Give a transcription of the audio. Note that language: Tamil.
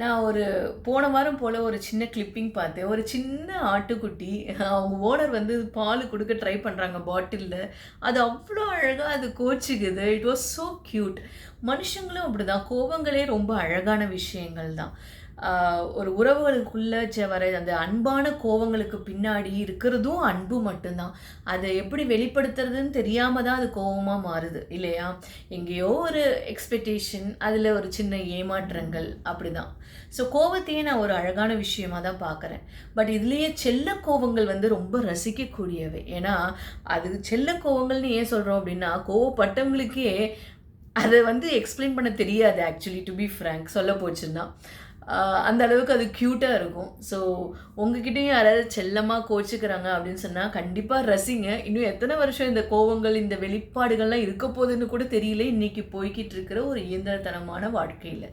நான் ஒரு போன வாரம் போல் ஒரு சின்ன கிளிப்பிங் பார்த்தேன். ஒரு சின்ன ஆட்டுக்குட்டி அவங்க ஓனர் வந்து பால் கொடுக்க ட்ரை பண்ணுறாங்க பாட்டிலில் அது அவ்வளோ அழகாக அது கோச்சிக்குது. இட் வாஸ் ஸோ க்யூட் மனுஷங்களும் அப்படி தான் கோபங்களே ரொம்ப அழகான விஷயங்கள் தான். ஒரு உறவுகளுக்குள்ள ச- வர அந்த அன்பான கோவங்களுக்கு பின்னாடி இருக்கிறதும் அன்பு மட்டும்தான். அதை எப்படி வெளிப்படுத்துறதுன்னு தெரியாமல் தான் அது கோவமாக மாறுது இல்லையா? எங்கேயோ ஒரு எக்ஸ்பெக்டேஷன் அதில் ஒரு சின்ன ஏமாற்றங்கள் அப்படிதான். ஸோ கோவத்தையே நான் ஒரு அழகான விஷயமா தான் பார்க்குறேன். பட் இதுலேயே செல்ல கோவங்கள் வந்து ரொம்ப ரசிக்கக்கூடியவை. ஏன்னா அது செல்ல கோவங்கள்னு ஏன் சொல்கிறோம் அப்படின்னா கோவப்பட்டவங்களுக்கே அதை வந்து எக்ஸ்பிளைன் பண்ண தெரியாது ஆக்சுவலி டு பி ஃப்ரேங்க் சொல்ல போச்சுன்னா. அந்த அளவுக்கு அது க்யூட்டாக இருக்கும். ஸோ உங்ககிட்டயும் யாராவது செல்லமாக கோச்சிக்கிறாங்க அப்படின்னு சொன்னால் கண்டிப்பாக ரசிங்க. இன்னும் எத்தனை வருஷம் இந்த கோவங்கள் இந்த வெளிப்பாடுகள்லாம் இருக்க போகுதுன்னு கூட தெரியல. இன்றைக்கி போய்கிட்டு இருக்கிற ஒரு இயந்திரத்தனமான வாழ்க்கையில்.